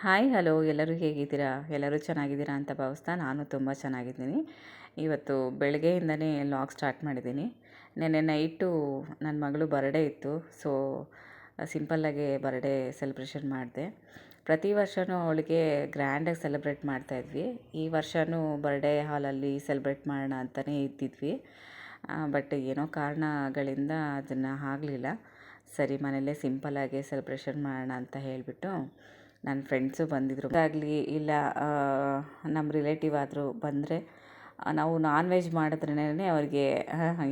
Hi, hello, ಎಲ್ಲರೂ ಹೇಗಿದ್ದೀರಾ? ಎಲ್ಲರೂ ಚೆನ್ನಾಗಿದ್ದೀರಾ ಅಂತ ಭಾವಿಸ್ತಾ ನಾನು ತುಂಬ ಚೆನ್ನಾಗಿದ್ದೀನಿ. ಇವತ್ತು ಬೆಳಗ್ಗೆಯಿಂದನೇ ಲಾಗ್ ಸ್ಟಾರ್ಟ್ ಮಾಡಿದ್ದೀನಿ. ನೆನ್ನೆ ನೈಟು ನನ್ನ ಮಗಳು ಬರ್ಡೇ ಇತ್ತು, ಸೊ ಸಿಂಪಲ್ಲಾಗಿ ಬರ್ಡೇ ಸೆಲೆಬ್ರೇಷನ್ ಮಾಡಿದೆ. ಪ್ರತಿ ವರ್ಷವೂ ಅವಳಿಗೆ ಗ್ರ್ಯಾಂಡಾಗಿ ಸೆಲೆಬ್ರೇಟ್ ಮಾಡ್ತಾಯಿದ್ವಿ ಈ ವರ್ಷವೂ ಬರ್ಡೇ ಹಾಲಲ್ಲಿ ಸೆಲೆಬ್ರೇಟ್ ಮಾಡೋಣ ಅಂತಲೇ ಇದ್ದಿದ್ವಿ. ಬಟ್ ಏನೋ ಕಾರಣಗಳಿಂದ ಅದನ್ನು ಆಗಲಿಲ್ಲ. ಸರಿ, ಮನೆಯಲ್ಲೇ ಸಿಂಪಲ್ಲಾಗಿ ಸೆಲೆಬ್ರೇಷನ್ ಮಾಡೋಣ ಅಂತ ಹೇಳಿಬಿಟ್ಟು ನನ್ನ ಫ್ರೆಂಡ್ಸು ಬಂದಿದ್ದರು ಆಗಲಿ ಇಲ್ಲ ನಮ್ಮ ರಿಲೇಟಿವ್ ಆದರೂ ಬಂದರೆ ನಾವು ನಾನ್ ವೆಜ್ ಮಾಡಿದ್ರೇ ಅವ್ರಿಗೆ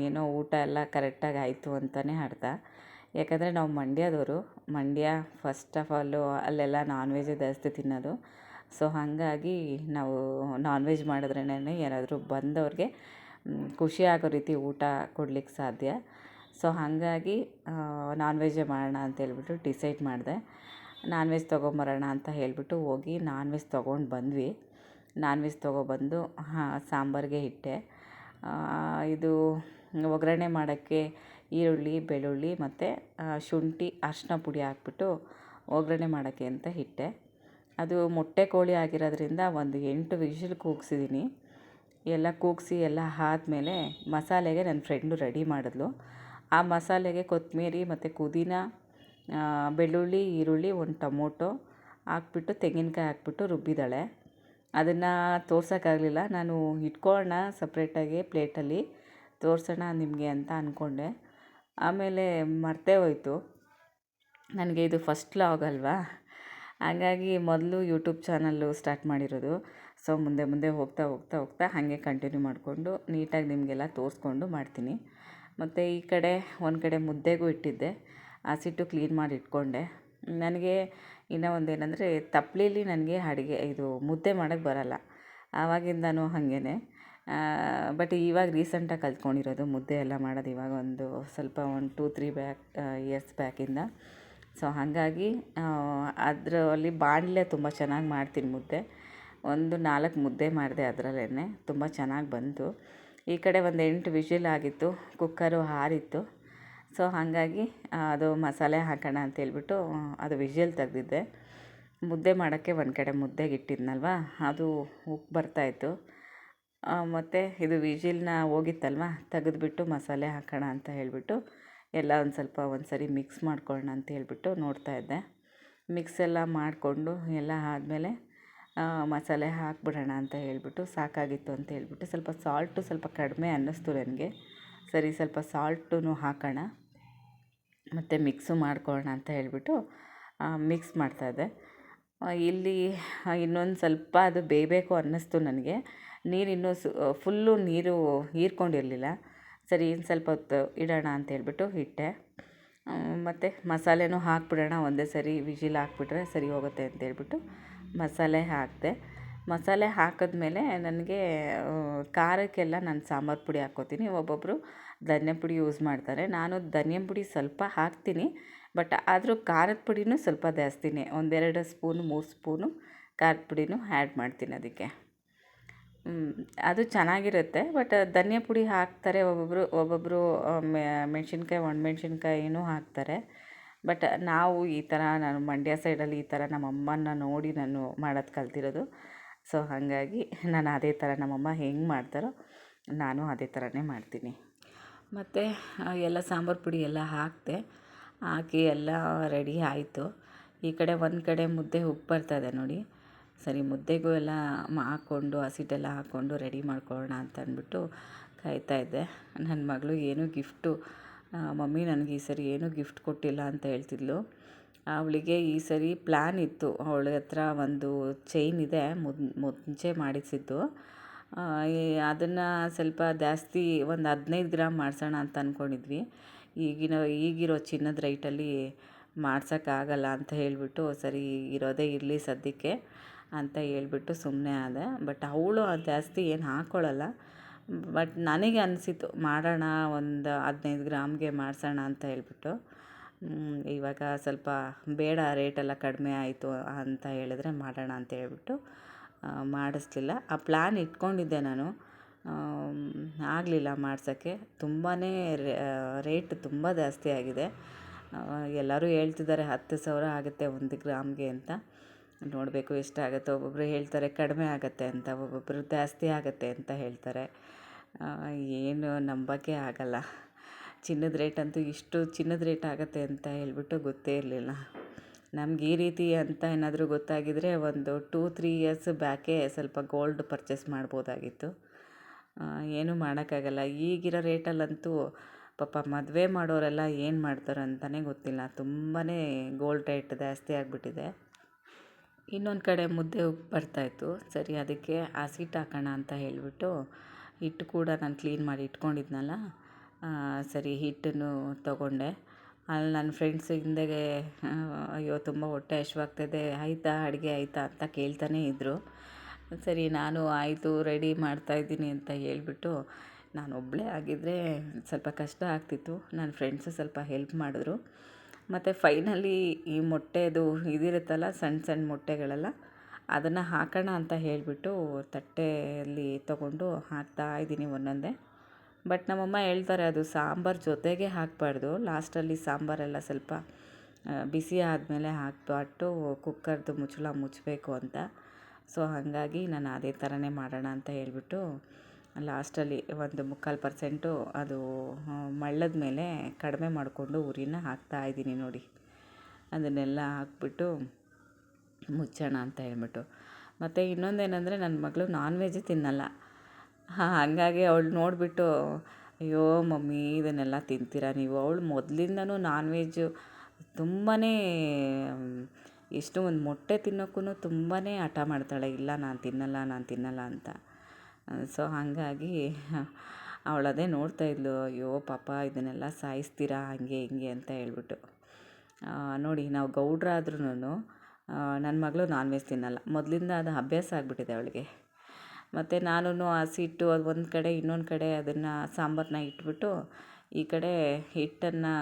ಏನೋ ಊಟ ಎಲ್ಲ ಕರೆಕ್ಟಾಗಿ ಆಯಿತು ಅಂತಲೇ ಅರ್ಥ. ಯಾಕಂದರೆ ನಾವು ಮಂಡ್ಯದವರು, ಮಂಡ್ಯ ಫಸ್ಟ್ ಆಫ್ ಆಲು ಅಲ್ಲೆಲ್ಲ ನಾನ್ ವೆಜ್ ಜಾಸ್ತಿ ತಿನ್ನೋದು. ಸೊ ಹಾಗಾಗಿ ನಾವು ನಾನ್ ವೆಜ್ ಮಾಡಿದ್ರೇ ಏನಾದರೂ ಬಂದವ್ರಿಗೆ ಖುಷಿ ಆಗೋ ರೀತಿ ಊಟ ಕೊಡ್ಲಿಕ್ಕೆ ಸಾಧ್ಯ. ಸೊ ಹಾಗಾಗಿ ನಾನ್ ವೆಜ್ಜೇ ಮಾಡೋಣ ಅಂತ ಹೇಳ್ಬಿಟ್ಟು ಡಿಸೈಡ್ ಮಾಡಿದೆ. ನಾನ್ ವೆಜ್ ತೊಗೊಂಬರೋಣ ಅಂತ ಹೇಳಿಬಿಟ್ಟು ಹೋಗಿ ನಾನ್ ವೆಜ್ ತೊಗೊಂಡು ಬಂದ್ವಿ. ನಾನ್ ವೆಜ್ ತೊಗೊಬಂದು, ಹಾಂ, ಸಾಂಬಾರಿಗೆ ಇಟ್ಟೆ ಇದು ಒಗ್ಗರಣೆ ಮಾಡೋಕ್ಕೆ ಈರುಳ್ಳಿ, ಬೆಳ್ಳುಳ್ಳಿ ಮತ್ತು ಶುಂಠಿ, ಅರಿಶಿನ ಪುಡಿ ಹಾಕ್ಬಿಟ್ಟು ಒಗ್ಗರಣೆ ಮಾಡೋಕ್ಕೆ ಅಂತ ಇಟ್ಟೆ ಅದು ಮೊಟ್ಟೆ ಕೋಳಿ ಆಗಿರೋದ್ರಿಂದ ಒಂದು ಎಂಟು ವಿಷಲ್ ಕೂಗ್ಸಿದ್ದೀನಿ. ಎಲ್ಲ ಕೂಗಿಸಿ ಎಲ್ಲ ಆದ್ಮೇಲೆ ಮಸಾಲೆಗೆ ನನ್ನ ಫ್ರೆಂಡು ರೆಡಿ ಮಾಡಿದ್ಲು. ಆ ಮಸಾಲೆಗೆ ಕೊತ್ತಂಬರಿ ಮತ್ತು ಪುದೀನ ಬೆಳ್ಳುಳ್ಳಿ, ಈರುಳ್ಳಿ, ಒಂದು ಟೊಮೊಟೊ ಹಾಕ್ಬಿಟ್ಟು, ತೆಂಗಿನಕಾಯಿ ಹಾಕ್ಬಿಟ್ಟು ರುಬ್ಬಿದ್ದಾಳೆ. ಅದನ್ನು ತೋರ್ಸೋಕ್ಕಾಗಲಿಲ್ಲ. ನಾನು ಇಟ್ಕೊಳ್ಳೋಣ ಸಪ್ರೇಟಾಗಿ ಪ್ಲೇಟಲ್ಲಿ. ತೋರಿಸೋಣ ನಿಮಗೆ ಅಂತ ಅಂದ್ಕೊಂಡೆ ಆಮೇಲೆ ಮರ್ತೇ ಹೋಯ್ತು. ನನಗೆ ಇದು ಫಸ್ಟ್ ಲಾಗ್ ಅಲ್ವಾ? ಹಾಗಾಗಿ ಮೊದಲು ಯೂಟ್ಯೂಬ್ ಚಾನಲ್ಲು ಸ್ಟಾರ್ಟ್ ಮಾಡಿರೋದು. ಸೊ, ಮುಂದೆ ಮುಂದೆ ಹೋಗ್ತಾ ಹೋಗ್ತಾ ಹೋಗ್ತಾ ಹಾಗೆ ಕಂಟಿನ್ಯೂ ಮಾಡಿಕೊಂಡು ನೀಟಾಗಿ ನಿಮಗೆಲ್ಲ ತೋರಿಸ್ಕೊಂಡು ಮಾಡ್ತೀನಿ. ಮತ್ತು ಈ ಕಡೆ, ಒಂದು ಕಡೆ ಮುದ್ದೆಗೂ ಇಟ್ಟಿದ್ದೆ. ಹಸಿಟ್ಟು ಕ್ಲೀನ್ ಮಾಡಿ ಇಟ್ಕೊಂಡೆ. ನನಗೆ ಇನ್ನೂ ಒಂದೇನೆಂದರೆ ತಪ್ಲೆಲಿ ನನಗೆ ಅಡುಗೆ ಇದು ಮುದ್ದೆ ಮಾಡೋಕ್ಕೆ ಬರಲ್ಲ. ಆವಾಗಿಂದನೂ ಹಾಗೇನೆ. ಬಟ್ ಇವಾಗ ರೀಸೆಂಟಾಗಿ ಕಲ್ತ್ಕೊಂಡಿರೋದು ಮುದ್ದೆ ಎಲ್ಲ ಮಾಡೋದು ಇವಾಗ ಒಂದು ಸ್ವಲ್ಪ ಒಂದು ಟೂ ತ್ರೀ ಬ್ಯಾಕ್ ಇಯರ್ಸ್ ಬ್ಯಾಕಿಂದ ಸೊ ಹಾಗಾಗಿ ಅದರಲ್ಲಿ ಬಾಣಲೆ ತುಂಬ ಚೆನ್ನಾಗಿ ಮಾಡ್ತೀನಿ ಮುದ್ದೆ. ಒಂದು ನಾಲ್ಕು ಮುದ್ದೆ ಮಾಡಿದೆ ಅದರಲ್ಲೇ ತುಂಬ ಚೆನ್ನಾಗಿ ಬಂತು. ಈ ಕಡೆ ಒಂದು ಎಂಟು ವಿಷಿಲ್ ಆಗಿತ್ತು. ಕುಕ್ಕರು ಆರಿತ್ತು ಸೊ ಹಾಗಾಗಿ ಅದು ಮಸಾಲೆ ಹಾಕೋಣ ಅಂತೇಳ್ಬಿಟ್ಟು ಅದು ವಿಷಲ್ ತೆಗೆದಿದ್ದೆ. ಮುದ್ದೆ ಮಾಡೋಕ್ಕೆ ಒಂದು ಕಡೆ ಮುದ್ದೆಗೆ ಇಟ್ಟಿದ್ನಲ್ವ? ಅದು ಉಪ್ಪು ಬರ್ತಾಯಿತ್ತು ಮತ್ತು ಇದು ವಿಜಿಲ್ನ ಹೋಗಿತ್ತಲ್ವ? ತೆಗೆದುಬಿಟ್ಟು ಮಸಾಲೆ ಹಾಕೋಣ ಅಂತ ಹೇಳಿಬಿಟ್ಟು, ಎಲ್ಲ ಒಂದು ಸ್ವಲ್ಪ ಒಂದು ಸರಿ ಮಿಕ್ಸ್ ಮಾಡ್ಕೊಳ್ಳೋಣ ಅಂತ ಹೇಳ್ಬಿಟ್ಟು ನೋಡ್ತಾಯಿದ್ದೆ ಮಿಕ್ಸ್ ಎಲ್ಲ ಮಾಡಿಕೊಂಡು ಎಲ್ಲ ಆದಮೇಲೆ ಮಸಾಲೆ ಹಾಕ್ಬಿಡೋಣ ಅಂತ ಹೇಳಿಬಿಟ್ಟು, ಸಾಕಾಗಿತ್ತು ಅಂತ ಹೇಳ್ಬಿಟ್ಟು ಸ್ವಲ್ಪ ಸಾಲ್ಟು ಸ್ವಲ್ಪ ಕಡಿಮೆ ಅನ್ನಿಸ್ತು ನನಗೆ. ಸರಿ, ಸ್ವಲ್ಪ ಸಾಲ್ಟು ಹಾಕೋಣ. ಮತ್ತು ಮಿಕ್ಸು ಮಾಡ್ಕೊಳ್ಳೋಣ ಅಂತ ಹೇಳಿಬಿಟ್ಟು ಮಿಕ್ಸ್ ಮಾಡ್ತಾಯಿದ್ದೆ ಇಲ್ಲಿ ಇನ್ನೊಂದು ಸ್ವಲ್ಪ ಅದು ಬೇಯಬೇಕು ಅನ್ನಿಸ್ತು ನನಗೆ. ನೀರು ಇನ್ನೂ ಸು ಫುಲ್ಲು ನೀರು ಹೀರ್ಕೊಂಡಿರಲಿಲ್ಲ. ಸರಿ, ಇನ್ನು ಸ್ವಲ್ಪ ಹೊತ್ತು ಇಡೋಣ ಅಂತ ಹೇಳಿಬಿಟ್ಟು ಇಟ್ಟೆ. ಮತ್ತು ಮಸಾಲೆನೂ ಹಾಕ್ಬಿಡೋಣ, ಒಂದೇ ಸರಿ ವಿಜಿಲ್ ಹಾಕ್ಬಿಟ್ರೆ ಸರಿ ಹೋಗುತ್ತೆ ಅಂತ ಹೇಳ್ಬಿಟ್ಟು ಮಸಾಲೆ ಹಾಕಿದೆ. ಮಸಾಲೆ ಹಾಕಿದ್ಮೇಲೆ ನನಗೆ ಖಾರಕ್ಕೆಲ್ಲ ನಾನು ಸಾಂಬಾರು ಪುಡಿ ಹಾಕ್ಕೋತೀನಿ. ಒಬ್ಬೊಬ್ಬರು ಧನ್ಯ ಪುಡಿ ಯೂಸ್ ಮಾಡ್ತಾರೆ. ನಾನು ಧನಿಯಾ ಪುಡಿ ಸ್ವಲ್ಪ ಹಾಕ್ತೀನಿ, ಬಟ್ ಆದರೂ ಖಾರದ ಪುಡಿನೂ ಸ್ವಲ್ಪ ಜಾಸ್ತಿನಿ. ಒಂದೆರಡು ಸ್ಪೂನು, ಮೂರು ಸ್ಪೂನು ಖಾರದ ಪುಡಿನೂ ಆ್ಯಡ್ ಮಾಡ್ತೀನಿ ಅದಕ್ಕೆ. ಅದು ಚೆನ್ನಾಗಿರುತ್ತೆ. ಬಟ್ ಧನಿಯ ಪುಡಿ ಹಾಕ್ತಾರೆ ಒಬ್ಬೊಬ್ಬರು ಒಬ್ಬೊಬ್ಬರು ಮೆಣಸಿನ್ಕಾಯಿ ಒಣಮೆಣ್ಸಿನ್ಕಾಯಿನೂ ಹಾಕ್ತಾರೆ. ಬಟ್ ನಾವು ಈ ಥರ, ನಾನು ಮಂಡ್ಯ ಸೈಡಲ್ಲಿ ಈ ಥರ ನಮ್ಮ ಅಮ್ಮನ ನೋಡಿ ನಾನು ಮಾಡೋದು ಕಲ್ತಿರೋದು. ಸೊ, ಹಾಗಾಗಿ ನಾನು ಅದೇ ಥರ ನಮ್ಮಮ್ಮ ಹೆಂಗೆ ಮಾಡ್ತಾರೋ ನಾನು ಅದೇ ಥರನೇ ಮಾಡ್ತೀನಿ. ಮತ್ತು ಎಲ್ಲ ಸಾಂಬಾರು ಪುಡಿ ಎಲ್ಲ ಹಾಕಿದೆ, ಹಾಕಿ ಎಲ್ಲ ರೆಡಿ ಆಯಿತು. ಈ ಕಡೆ ಒಂದು ಕಡೆ ಮುದ್ದೆ ಉಪ್ಪು ಇದೆ ನೋಡಿ. ಸರಿ, ಮುದ್ದೆಗೂ ಎಲ್ಲ ಹಾಕ್ಕೊಂಡು ಹಸಿಟ್ಟೆಲ್ಲ ಹಾಕ್ಕೊಂಡು ರೆಡಿ ಮಾಡ್ಕೊಳ್ಳೋಣ ಅಂತ ಅಂದ್ಬಿಟ್ಟು ಕಾಯ್ತಾಯಿದ್ದೆ ನನ್ನ ಮಗಳು ಏನೂ ಗಿಫ್ಟು ಮಮ್ಮಿ ನನಗೆ ಈ ಸರಿ ಏನೂ ಗಿಫ್ಟ್ ಕೊಟ್ಟಿಲ್ಲ ಅಂತ ಹೇಳ್ತಿದ್ಲು. ಅವಳಿಗೆ ಈ ಸರಿ ಪ್ಲ್ಯಾನ್ ಇತ್ತು. ಅವಳ ಹತ್ರ ಒಂದು ಚೈನ್ ಇದೆ ಮುಂಚೆ ಮಾಡಿಸಿದ್ದು. ಅದನ್ನು ಸ್ವಲ್ಪ ಜಾಸ್ತಿ ಒಂದು ಹದಿನೈದು ಗ್ರಾಮ್ ಮಾಡಿಸೋಣ ಅಂತ ಅಂದ್ಕೊಂಡಿದ್ವಿ ಈಗಿನ, ಈಗಿರೋ ಚಿನ್ನದ ರೈಟಲ್ಲಿ ಮಾಡ್ಸೋಕ್ಕಾಗಲ್ಲ ಅಂತ ಹೇಳಿಬಿಟ್ಟು ಸರಿ ಇರೋದೇ ಇರಲಿ ಸದ್ಯಕ್ಕೆ ಅಂತ ಹೇಳ್ಬಿಟ್ಟು ಸುಮ್ಮನೆ ಆದೆ. ಬಟ್ ಅವಳು ಜಾಸ್ತಿ ಏನು ಹಾಕ್ಕೊಳ್ಳಲ್ಲ ಬಟ್ ನನಗೆ ಅನಿಸಿತು ಮಾಡೋಣ ಒಂದು ಹದಿನೈದು ಗ್ರಾಮ್ಗೆ ಮಾಡಿಸೋಣ ಅಂತ ಹೇಳ್ಬಿಟ್ಟು. ಇವಾಗ ಸ್ವಲ್ಪ ಬೇಡ ರೇಟೆಲ್ಲ ಕಡಿಮೆ ಆಯಿತು ಅಂತ ಹೇಳಿದ್ರೆ ಮಾಡೋಣ ಅಂತ ಹೇಳ್ಬಿಟ್ಟು ಮಾಡಿಸ್ಲಿಲ್ಲ. ಆ ಪ್ಲ್ಯಾನ್ ಇಟ್ಕೊಂಡಿದ್ದೆ ನಾನು. ಆಗಲಿಲ್ಲ ಮಾಡ್ಸೋಕ್ಕೆ. ತುಂಬಾ ರೇಟ್ ತುಂಬ ಜಾಸ್ತಿ ಆಗಿದೆ. ಎಲ್ಲರೂ ಹೇಳ್ತಿದ್ದಾರೆ ಹತ್ತು ಸಾವಿರ ಆಗುತ್ತೆ ಒಂದು ಗ್ರಾಮ್ಗೆ ಅಂತ. ನೋಡಬೇಕು ಎಷ್ಟಾಗುತ್ತೆ ಒಬ್ಬೊಬ್ಬರು ಹೇಳ್ತಾರೆ ಕಡಿಮೆ ಆಗುತ್ತೆ ಅಂತ ಒಬ್ಬೊಬ್ಬರು ಜಾಸ್ತಿ ಆಗುತ್ತೆ ಅಂತ ಹೇಳ್ತಾರೆ. ಏನು ನಂಬೋಕ್ಕೆ ಆಗೋಲ್ಲ. ಚಿನ್ನದ ರೇಟ್ ಅಂತೂ ಇಷ್ಟು ಚಿನ್ನದ ರೇಟ್ ಆಗುತ್ತೆ ಅಂತ ಹೇಳ್ಬಿಟ್ಟು ಗೊತ್ತೇ ಇರಲಿಲ್ಲ. ನಮ್ಗೆ ಈ ರೀತಿ ಅಂತ ಏನಾದರೂ ಗೊತ್ತಾಗಿದ್ದರೆ ಒಂದು ಟೂ, ತ್ರೀ ಇಯರ್ಸ್ ಬ್ಯಾಕೇ ಸ್ವಲ್ಪ ಗೋಲ್ಡ್ ಪರ್ಚೇಸ್ ಮಾಡ್ಬೋದಾಗಿತ್ತು. ಏನೂ ಮಾಡೋಕ್ಕಾಗಲ್ಲ. ಈಗಿರೋ ರೇಟಲ್ಲಂತೂ ಪಾಪ ಮದುವೆ ಮಾಡೋರೆಲ್ಲ ಏನು ಮಾಡ್ತಾರೆ ಅಂತಲೇ ಗೊತ್ತಿಲ್ಲ. ತುಂಬಾ ಗೋಲ್ಡ್ ರೇಟ್ ಜಾಸ್ತಿ ಆಗಿಬಿಟ್ಟಿದೆ. ಇನ್ನೊಂದು ಕಡೆ ಮುದ್ದೆ ಬರ್ತಾಯಿತ್ತು. ಸರಿ, ಅದಕ್ಕೆ ಹಸಿಟ್ಟು ಹಾಕೋಣ ಅಂತ ಹೇಳಿಬಿಟ್ಟು ಹಿಟ್ಟು ಕೂಡ ನಾನು ಕ್ಲೀನ್ ಮಾಡಿ ಇಟ್ಕೊಂಡಿದ್ನಲ್ಲ ಸರಿ, ಹಿಟ್ಟನ್ನು ತೊಗೊಂಡೆ. ಅಲ್ಲಿ ನನ್ನ ಫ್ರೆಂಡ್ಸ್ ಹಿಂದೆಗೆ ಅಯ್ಯೋ, ತುಂಬ ಹೊಟ್ಟೆ ಹಶ್ವಾಗ್ತಿದೆ ಆಯಿತಾ, ಅಡುಗೆ ಆಯಿತಾ ಅಂತ ಕೇಳ್ತಾನೇ ಇದ್ದರು ಸರಿ, ನಾನು ಆಯಿತು ರೆಡಿ ಮಾಡ್ತಾಯಿದ್ದೀನಿ ಅಂತ ಹೇಳಿಬಿಟ್ಟು ನಾನು ಒಬ್ಬಳೇ ಆಗಿದ್ದರೆ ಸ್ವಲ್ಪ ಕಷ್ಟ ಆಗ್ತಿತ್ತು. ನನ್ನ ಫ್ರೆಂಡ್ಸು ಸ್ವಲ್ಪ ಹೆಲ್ಪ್ ಮಾಡಿದ್ರು. ಮತ್ತು ಫೈನಲಿ ಈ ಮೊಟ್ಟೆದು ಇದಿರುತ್ತಲ್ಲ ಸಣ್ಣ ಸಣ್ಣ ಮೊಟ್ಟೆಗಳೆಲ್ಲ, ಅದನ್ನು ಹಾಕೋಣ ಅಂತ ಹೇಳಿಬಿಟ್ಟು ತಟ್ಟೆಯಲ್ಲಿ ತೊಗೊಂಡು ಹಾಕ್ತಾಯಿದ್ದೀನಿ ಒಂದೊಂದೇ. ಬಟ್ ನಮ್ಮಮ್ಮ ಹೇಳ್ತಾರೆ ಅದು ಸಾಂಬಾರು ಜೊತೆಗೆ ಹಾಕಬಾರ್ದು. ಲಾಸ್ಟಲ್ಲಿ ಸಾಂಬಾರೆಲ್ಲ ಸ್ವಲ್ಪ ಬಿಸಿ ಆದಮೇಲೆ ಹಾಕಿಬಿಟ್ಟು ಕುಕ್ಕರ್ದು ಮುಚ್ಚಳ ಮುಚ್ಚಬೇಕು ಅಂತ. ಸೊ ಹಾಗಾಗಿ ನಾನು ಅದೇ ಥರನೇ ಮಾಡೋಣ ಅಂತ ಹೇಳಿಬಿಟ್ಟು ಲಾಸ್ಟಲ್ಲಿ ಒಂದು ಮುಕ್ಕಾಲು ಪರ್ಸೆಂಟು ಅದು ಮಳ್ಳದ ಮೇಲೆ ಕಡಿಮೆ ಮಾಡಿಕೊಂಡು ಉರಿನ ಹಾಕ್ತಾಯಿದ್ದೀನಿ ನೋಡಿ. ಅದನ್ನೆಲ್ಲ ಹಾಕ್ಬಿಟ್ಟು ಮುಚ್ಚೋಣ ಅಂತ ಹೇಳ್ಬಿಟ್ಟು. ಮತ್ತು ಇನ್ನೊಂದೇನೆಂದರೆ, ನನ್ನ ಮಗಳು ನಾನ್ ವೆಜ್ ತಿನ್ನಲ್ಲ. ಹಾಂ, ಹಾಗಾಗಿ ಅವಳು ನೋಡಿಬಿಟ್ಟು, ಅಯ್ಯೋ ಮಮ್ಮಿ, ಇದನ್ನೆಲ್ಲ ತಿಂತೀರಾ ನೀವು? ಅವಳು ಮೊದಲಿಂದನೂ ನಾನ್ ವೆಜ್ಜು ತುಂಬಾ ಎಷ್ಟು ಒಂದು ಮೊಟ್ಟೆ ತಿನ್ನೋಕ್ಕೂ ತುಂಬಾ ಹಠ ಮಾಡ್ತಾಳೆ. ಇಲ್ಲ, ನಾನು ತಿನ್ನಲ್ಲ ನಾನು ತಿನ್ನಲ್ಲ ಅಂತ. ಸೊ, ಹಾಗಾಗಿ ಅವಳು ಅದೇ ನೋಡ್ತಾಯಿದ್ಲು ಅಯ್ಯೋ ಪಾಪ, ಇದನ್ನೆಲ್ಲ ಸಾಯಿಸ್ತೀರಾ, ಹಂಗೆ, ಹಿಂಗೆ ಅಂತ ಹೇಳ್ಬಿಟ್ಟು. ನೋಡಿ, ನಾವು ಗೌಡ್ರಾದ್ರೂ ನನ್ನ ಮಗಳು ನಾನ್ ವೆಜ್ ತಿನ್ನಲ್ಲ. ಮೊದಲಿಂದ ಅದು ಅಭ್ಯಾಸ ಆಗಿಬಿಟ್ಟಿದೆ ಅವಳಿಗೆ. ಮತ್ತು ನಾನು ಹಸಿಟ್ಟು ಅದು ಒಂದು ಕಡೆ, ಇನ್ನೊಂದು ಕಡೆ ಅದನ್ನು ಸಾಂಬಾರನ್ನ ಇಟ್ಬಿಟ್ಟು ಈ ಕಡೆ ಹಿಟ್ಟನ್ನು,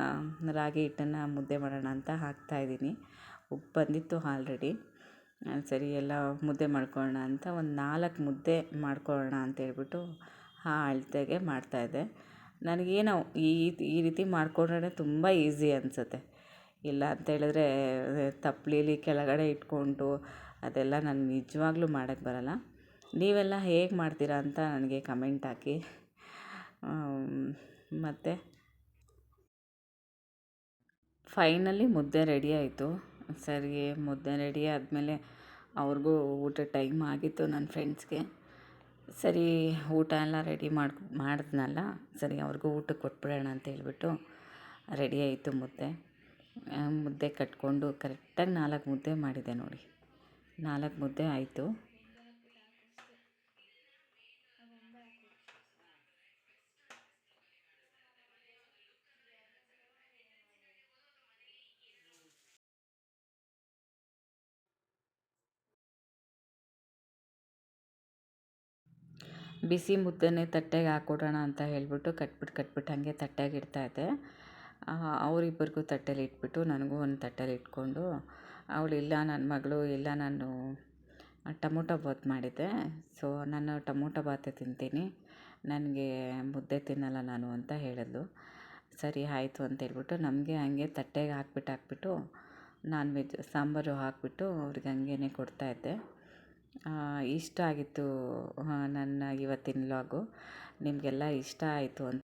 ರಾಗಿ ಹಿಟ್ಟನ್ನು ಮುದ್ದೆ ಮಾಡೋಣ ಅಂತ ಹಾಕ್ತಾಯಿದ್ದೀನಿ ಉಪ್ಪು ಬಂದಿತ್ತು ಆಲ್ರೆಡಿ. ಸರಿ, ಎಲ್ಲ ಮುದ್ದೆ ಮಾಡ್ಕೊಳ್ಳೋಣ ಅಂತ ಒಂದು ನಾಲ್ಕು ಮುದ್ದೆ ಮಾಡ್ಕೊಳ್ಳೋಣ ಅಂತ ಹೇಳ್ಬಿಟ್ಟು ಆ ಅಳತೆಗೆ ಮಾಡ್ತಾಯಿದ್ದೆ ನನಗೇನೋ ಈ ಈ ರೀತಿ ಮಾಡಿಕೊಂಡ್ರೆ ತುಂಬ ಈಸಿ ಅನಿಸುತ್ತೆ. ಇಲ್ಲ ಅಂತೇಳಿದ್ರೆ ತಪ್ಪಲೀಲಿ ಕೆಳಗಡೆ ಇಟ್ಕೊಂಡು ಅದೆಲ್ಲ ನಾನು ನಿಜವಾಗ್ಲೂ ಮಾಡೋಕ್ಕೆ ಬರೋಲ್ಲ. ನೀವೆಲ್ಲ ಹೇಗೆ ಮಾಡ್ತೀರಾ ಅಂತ ನನಗೆ ಕಮೆಂಟ್ ಹಾಕಿ. ಮತ್ತು? ಫೈನಲಿ ಮುದ್ದೆ ರೆಡಿ ಆಯಿತು. ಸರಿ ಮುದ್ದೆ ರೆಡಿ ಆದಮೇಲೆ ಅವ್ರಿಗೂ ಊಟ ಟೈಮ್ ಆಗಿತ್ತು ನನ್ನ ಫ್ರೆಂಡ್ಸ್ಗೆ. ಸರಿ, ಊಟ ಎಲ್ಲ ರೆಡಿ ಮಾಡಿ ಮಾಡಿದ್ನಲ್ಲ, ಸರಿ ಅವ್ರಿಗೂ ಊಟಕ್ಕೆ ಕೊಟ್ಬಿಡೋಣ ಅಂತ ಹೇಳ್ಬಿಟ್ಟು ರೆಡಿ ಆಯಿತು ಮುದ್ದೆ. ಮುದ್ದೆ ಕಟ್ಕೊಂಡು ಕರೆಕ್ಟಾಗಿ ನಾಲ್ಕು ಮುದ್ದೆ ಮಾಡಿದೆ ನೋಡಿ. ನಾಲ್ಕು ಮುದ್ದೆ ಆಯಿತು. ಬಿಸಿ ಮುದ್ದೆನೇ ತಟ್ಟೆಗೆ ಹಾಕ್ಕೊಡೋಣ ಅಂತ ಹೇಳಿಬಿಟ್ಟು ಕಟ್ಬಿಟ್ಟು ಕಟ್ಬಿಟ್ಟು ಹಾಗೆ ತಟ್ಟೆಗೆ ಇಡ್ತಾಯಿದ್ದೆ ಅವರಿಬ್ಬರಿಗೂ ತಟ್ಟೆಲಿ ಇಟ್ಬಿಟ್ಟು ನನಗೂ ಒಂದು ತಟ್ಟೆಲಿ ಇಟ್ಕೊಂಡು ಅವಳು ಇಲ್ಲ, ನನ್ನ ಮಗಳು ಇಲ್ಲ, ನಾನು ಟೊಮೊಟೊ ಬಾತ್ ಮಾಡಿದ್ದೆ. ಸೊ ನಾನು ಟೊಮೊಟೊ ಬಾತೆ ತಿಂತೀನಿ, ನನಗೆ ಮುದ್ದೆ ತಿನ್ನಲ್ಲ ನಾನು ಅಂತ ಹೇಳಿದ್ಲು. ಸರಿ, ಆಯಿತು ಅಂತ ಹೇಳ್ಬಿಟ್ಟು ನಮಗೆ ಹಾಗೆ ತಟ್ಟೆಗೆ ಹಾಕ್ಬಿಟ್ಟು ಹಾಕ್ಬಿಟ್ಟು ನಾನ್ ವೆಜ್ ಸಾಂಬಾರು ಹಾಕ್ಬಿಟ್ಟು ಅವ್ರಿಗೆ ಹಂಗೇ ಕೊಡ್ತಾಯಿದ್ದೆ ಇಷ್ಟ ಆಗಿತ್ತು ನನ್ನ ಇವತ್ತಿನ ವ್ಲಾಗು ನಿಮಗೆಲ್ಲ ಇಷ್ಟ ಆಯಿತು ಅಂತ